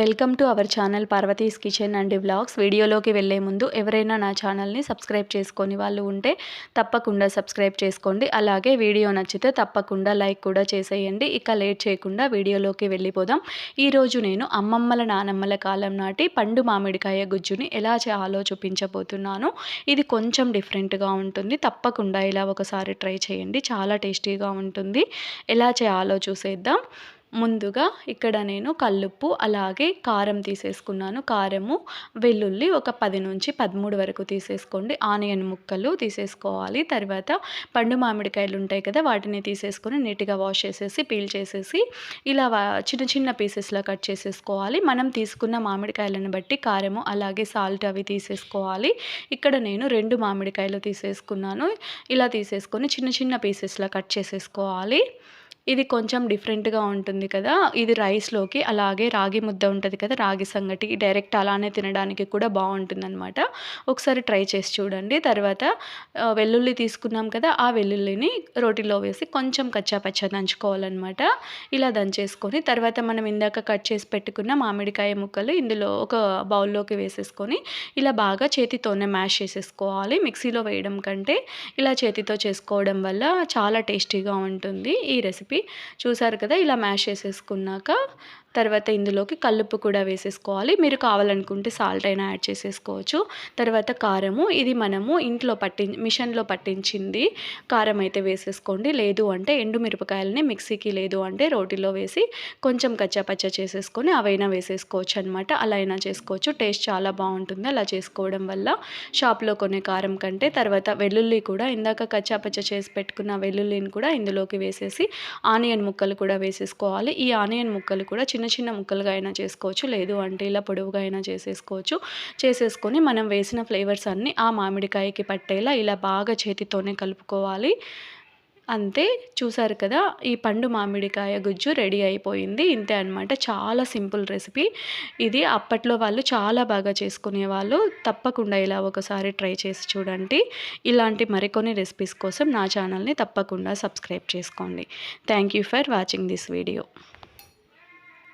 Welcome to our channel Parvathi's kitchen and vlogs. వీడియోలోకి వెళ్ళే ముందు ఎవరైనా నా ఛానల్ని సబ్స్క్రైబ్ చేసుకొని వాళ్ళు ఉంటే తప్పకుండా సబ్స్క్రైబ్ చేసుకోండి. అలాగే వీడియో నచ్చితే తప్పకుండా లైక్ కూడా చేసేయండి. ఇక లేట్ చేయకుండా వీడియోలోకి వెళ్ళిపోదాం. ఈరోజు నేను అమ్మమ్మల నానమ్మల కాలం నాటి పండు మామిడికాయ గుజ్జుని ఎలా చేయాలో చూపించబోతున్నాను. ఇది కొంచెం డిఫరెంట్గా ఉంటుంది. తప్పకుండా ఇలా ఒకసారి ట్రై చేయండి. చాలా టేస్టీగా ఉంటుంది. ఎలా చేయాలో చూసేద్దాం. ముందుగా ఇక్కడ నేను కల్లుప్పు అలాగే కారం తీసేసుకున్నాను. కారము వెల్లుల్లి ఒక పది నుంచి పదమూడు వరకు తీసేసుకోండి. ఆనియన్ ముక్కలు తీసేసుకోవాలి. తర్వాత పండు మామిడికాయలు ఉంటాయి కదా వాటిని తీసేసుకొని నీట్గా వాష్ చేసేసి పీల్ చేసేసి ఇలా చిన్న చిన్న పీసెస్లో కట్ చేసేసుకోవాలి. మనం తీసుకున్న మామిడికాయలను బట్టి కారము అలాగే సాల్ట్ అవి తీసేసుకోవాలి. ఇక్కడ నేను రెండు మామిడికాయలు తీసేసుకున్నాను. ఇలా తీసేసుకొని చిన్న చిన్న పీసెస్లో కట్ చేసేసుకోవాలి. ఇది కొంచెం డిఫరెంట్గా ఉంటుంది కదా. ఇది రైస్లోకి అలాగే రాగి ముద్ద ఉంటుంది కదా రాగి సంగటి. డైరెక్ట్ అలానే తినడానికి కూడా బాగుంటుందన్నమాట. ఒకసారి ట్రై చేసి చూడండి. తర్వాత వెల్లుల్లి తీసుకున్నాం కదా ఆ వెల్లుల్లిని రోటిలో వేసి కొంచెం కచ్చాపచ్చ దంచుకోవాలన్నమాట. ఇలా దంచేసుకొని తర్వాత మనం ఇందాక కట్ చేసి పెట్టుకున్న మామిడికాయ ముక్కలు ఇందులో ఒక బౌల్లోకి వేసేసుకొని ఇలా బాగా చేతితోనే మ్యాష్ చేసేసుకోవాలి. మిక్సీలో వేయడం కంటే ఇలా చేతితో చేసుకోవడం వల్ల చాలా టేస్టీగా ఉంటుంది ఈ రెసిపీ. చెప్పి చూసారు కదా ఇలా మ్యాష్ చేసేసుకున్నాక తర్వాత ఇందులోకి కల్లుప్పు కూడా వేసేసుకోవాలి. మీరు కావాలనుకుంటే సాల్ట్ అయినా యాడ్ చేసేసుకోవచ్చు. తర్వాత కారము ఇది మనము ఇంట్లో పట్టి మిషన్లో పట్టించింది కారం అయితే వేసేసుకోండి. లేదు అంటే ఎండుమిరపకాయలని మిక్సీకి లేదు అంటే రోటిలో వేసి కొంచెం కచ్చాపచ్చ చేసేసుకొని అవైనా వేసేసుకోవచ్చు అనమాట అలా అయినా చేసుకోవచ్చు. టేస్ట్ చాలా బాగుంటుంది అలా చేసుకోవడం వల్ల. షాప్లో కొనే కారం కంటే తర్వాత వెల్లుల్లి కూడా ఇందాక కచ్చాపచ్చ చేసి పెట్టుకున్న వెల్లుల్లిని కూడా ఇందులోకి వేసేసి ఆనియన్ ముక్కలు కూడా వేసేసుకోవాలి. ఈ ఆనియన్ ముక్కలు కూడా చిన్న చిన్న ముక్కలుగా అయినా చేసుకోవచ్చు. లేదు అంటే ఇలా పొడవుగా అయినా చేసేసుకోవచ్చు. చేసేసుకొని మనం వేసిన ఫ్లేవర్స్ అన్నీ ఆ మామిడికాయకి పట్టేలా ఇలా బాగా చేతితోనే కలుపుకోవాలి. అంతే చూసారు కదా ఈ పండు మామిడికాయ గుజ్జు రెడీ అయిపోయింది. ఇంతే అనమాట చాలా సింపుల్ రెసిపీ. ఇది అప్పట్లో వాళ్ళు చాలా బాగా చేసుకునేవాళ్ళు. తప్పకుండా ఇలా ఒకసారి ట్రై చేసి చూడండి. ఇలాంటి మరికొన్ని రెసిపీస్ కోసం నా ఛానల్ని తప్పకుండా సబ్స్క్రైబ్ చేసుకోండి. Thank you for watching this video.